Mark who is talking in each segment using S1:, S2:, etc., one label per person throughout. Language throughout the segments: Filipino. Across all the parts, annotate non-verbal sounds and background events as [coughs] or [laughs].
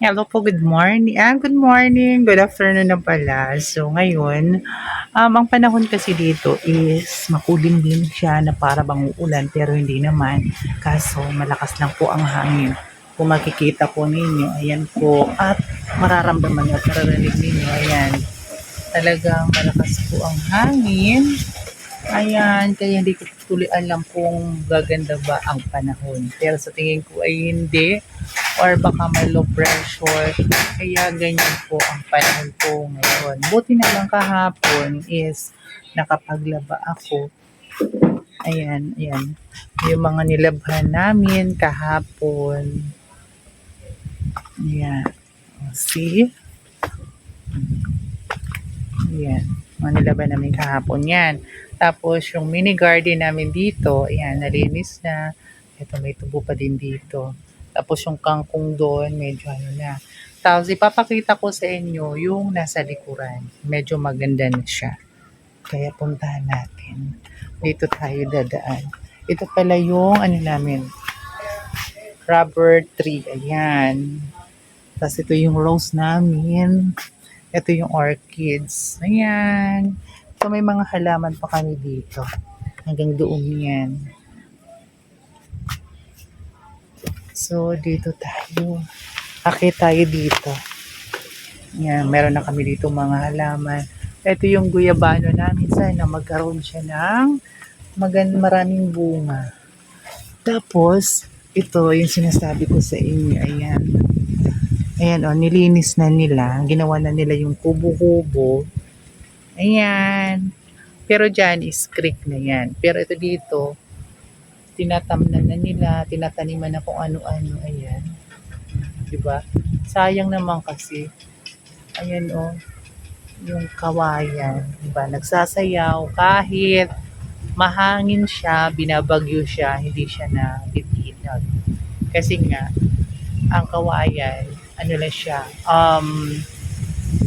S1: Hello po, good morning. Ah, good morning, good afternoon na pala. So, ngayon, um, ang panahon kasi dito is makulim din siya na para bang uulan pero hindi naman. Kaso, malakas lang po ang hangin. Kung makikita po ninyo, ayan po. At mararamdaman at mararinig ninyo, ayan. Talagang malakas po ang hangin. Ayan, kaya hindi ko tuloy alam kung gaganda ba ang panahon. Pero sa tingin ko ay hindi or baka may low pressure. Kaya ganyan po ang panahon po ngayon. Buti na lang kahapon is nakapaglaba ako. Ayan, ayan. Yung mga nilabhan namin kahapon. Ayan. See? Ayan. Nilaban namin kahapon yan. Tapos yung mini garden namin dito, ayan, nalinis na. Ito may tubo pa din dito. Tapos yung kangkong doon, medyo ano na. Tapos ipapakita ko sa inyo yung nasa likuran. Medyo maganda na siya. Kaya puntahan natin. Dito tayo dadaan. Ito pala yung ano namin. Rubber tree. Ayan. Tapos ito yung rose namin. Ito yung orchids. Ayan. So may mga halaman pa kami dito. Hanggang doon yan. So dito tayo. Akit tayo dito. Yan, meron na kami dito mga halaman. Ito yung guyabano namin. Sana magkaroon siya ng magan maraming bunga. Tapos, ito yung sinasabi ko sa inyo. Ayan. Ayan o, nilinis na nila. Ginawa na nila yung kubo-kubo. Ayan. Pero dyan is creek na yan. Pero ito dito, tinatamnan na nila, tinataniman na kung ano-ano. Ayan. Diba? Sayang naman kasi. Ayan o. Yung kawayan. Diba? Nagsasayaw kahit mahangin siya, binabagyo siya, hindi siya na titinag. Kasi nga, ang kawayan, ano lang siya, um,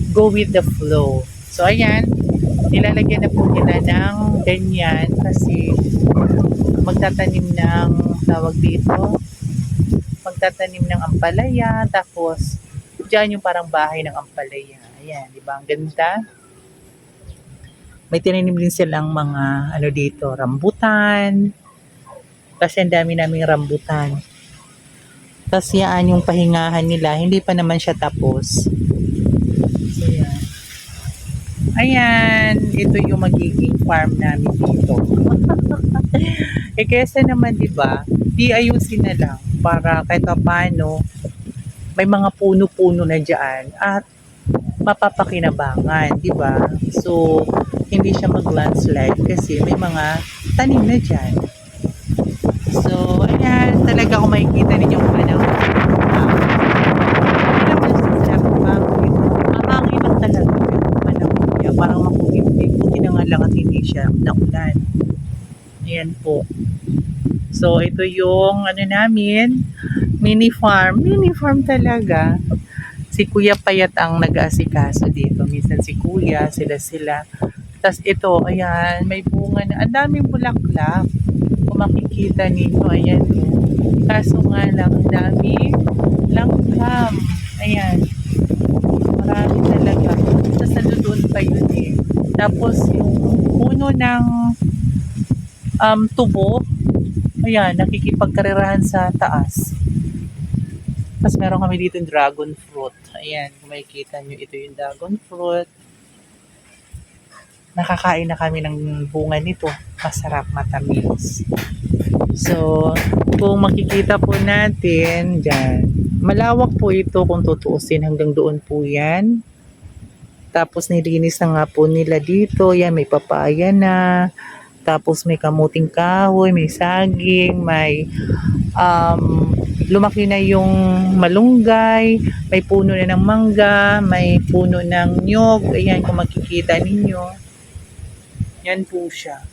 S1: go with the flow. So, ayan, nilalagyan na po nila ng ganyan kasi magtatanim ng tawag dito, magtatanim ng ampalaya, tapos dyan yung parang bahay ng ampalaya. Ayan, di ba? Ang ganda. May tinanim din silang mga ano dito, rambutan. Kasi ang dami naming rambutan. Tapos yan yung pahingahan nila. Hindi pa naman siya tapos. So yan. Ayan, ito yung magiging farm namin dito. [laughs] eh kesa naman 'di ba, di ayusin na lang para kahit pa paano may mga puno-puno na diyan at mapapakinabangan, 'di ba? So hindi siya mag-landslide kasi may mga tanim na diyan. So, ayan, talaga kung makikita ninyo kung ano. Yung panahon niya. Parang makulimlim. Buti na lang at hindi siya naulan. Ayan po. So, ito yung ano namin, mini farm. Mini farm talaga. Si Kuya Payat ang nag-aasikaso dito. Minsan si Kuya, sila-sila. Tapos ito, ayan, may bunga na. Ang daming bulaklak. Makikita ninyo, ayan. Kaso nga lang, ang dami langgam. Ayan. Marami talaga. Tapos nandoon pa yun eh. Tapos yung puno ng um, tubo, ayan, nakikipagkarerahan sa taas. Tapos meron kami dito yung dragon fruit. Ayan, kung makikita nyo, ito yung dragon fruit. Nakakain na kami ng bunga nito. Masarap, matamis. So, kung makikita po natin dyan, malawak po ito kung tutuusin hanggang doon po yan. Tapos nilinis na nga po nila dito. Yan, may papaya na. Tapos may kamuting kahoy, may saging, may um, lumaki na yung malunggay, may puno na ng mangga, may puno ng nyog. Ayan, kung makikita ninyo. Yan po siya.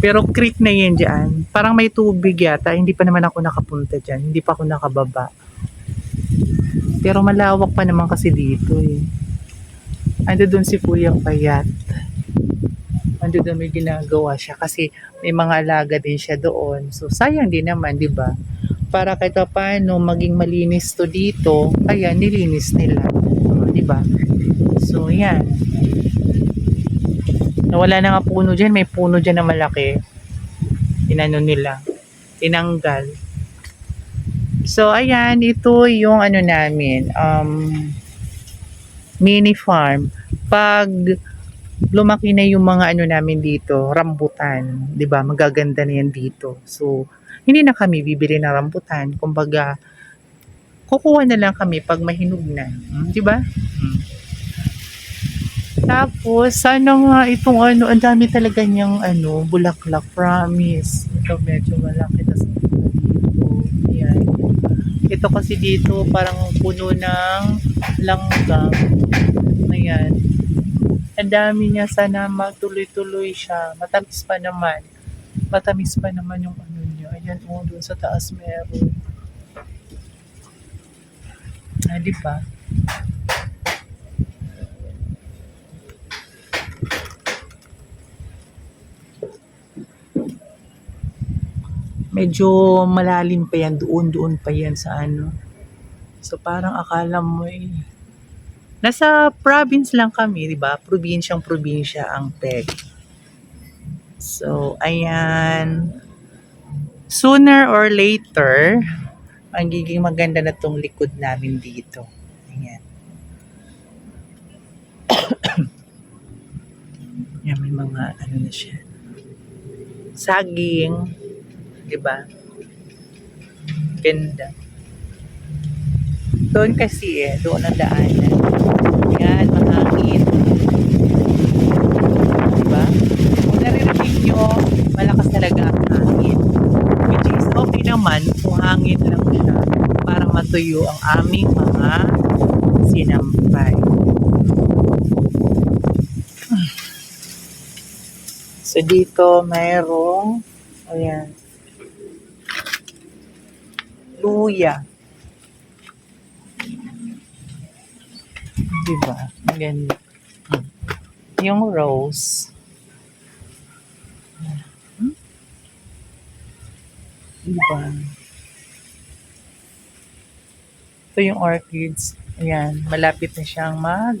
S1: Pero creek na yan dyan. Parang may tubig yata. Hindi pa naman ako nakapunta dyan. Hindi pa ako nakababa. Pero malawak pa naman kasi dito eh. Ando doon si Kuya Payat. Ando doon may ginagawa siya kasi may mga alaga din siya doon. So sayang din naman, di ba? para kahit pa paano maging malinis to dito, kaya nilinis nila. Di ba? So, yan. Nawala na nga puno dyan. May puno dyan na malaki. Inano nila. Tinanggal. So, ayan. Ito yung ano namin. Um, mini farm. Pag lumaki na yung mga ano namin dito, rambutan, 'di ba? Magaganda na yan dito. So, hindi na kami bibili ng rambutan. Kumbaga, kukuha na lang kami pag mahinog na, Hmm, 'di ba? Hmm. Tapos, sana nga itong ano, ang dami talaga niyang ano, bulaklak, promise. Ito medyo malaki tas dito. Ayan. Ito kasi dito parang puno ng langgam. Ayan. Ang dami niya. Sana matuloy-tuloy siya. Matamis pa naman. Matamis pa naman yung ano niya. Ayan, oh, doon sa taas meron. Ah, di ba? Medyo malalim pa yan. Doon-doon pa yan sa ano. So, parang akala mo eh, Nasa province lang kami, di ba? Probinsyang probinsya ang PEG. So, ayan. Sooner or later, magiging maganda na tong likod namin dito. Ayan. [coughs] Ayan, may mga ano na siya. Saging. Di ba? Ganda. Doon kasi eh, doon ang daanan. Yan, mahangin. Diba? Kung naririnig nyo, malakas talaga ang hangin. Which is okay naman kung hangin lang siya para matuyo ang aming mga sinampay. So dito mayroong ayan luya. Diba? Ganda. Hmm. Yung rose. Diba? Ito yung orchids. Ayan, malapit na siyang mag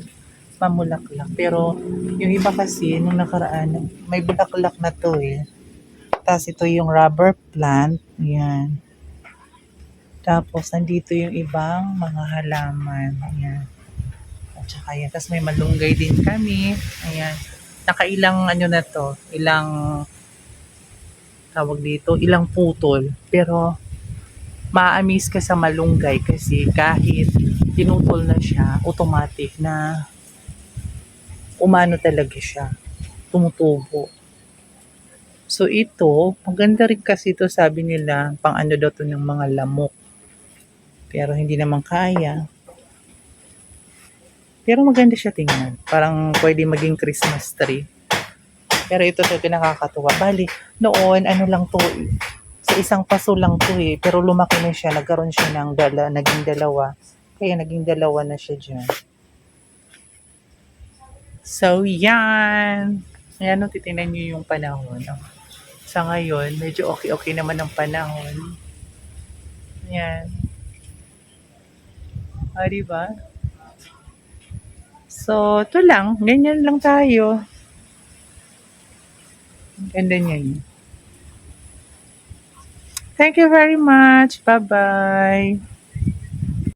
S1: mamulaklak. Pero yung iba kasi, nung nakaraan, may bulaklak na to eh. Tapos ito yung rubber plant. Ayan. Tapos nandito yung ibang mga halaman. Ayan. At saka yan. Tapos may malunggay din kami. Ayan. Nakailang ano na to. Ilang tawag dito. Ilang putol. Pero ma-amaze ka sa malunggay kasi kahit tinutol na siya, automatic na umano talaga siya. Tumutubo. So ito, maganda rin kasi ito sabi nila, pang ano daw to ng mga lamok. Pero hindi naman kaya. Pero maganda siya tingnan. Parang pwede maging Christmas tree. Pero ito talaga nakakatuwa. Bali, noon, ano lang to. Sa isang paso lang to eh. Pero lumaki na siya. Nagkaroon siya ng dala, naging dalawa. Kaya naging dalawa na siya dyan. So, yan. Ayan, no, titingnan nyo yung panahon. no? Sa ngayon, medyo okay-okay naman ang panahon. Yan. Ah, diba? So, ito lang. Ganyan lang tayo. Ganda niya yun. Thank you very much. Bye-bye.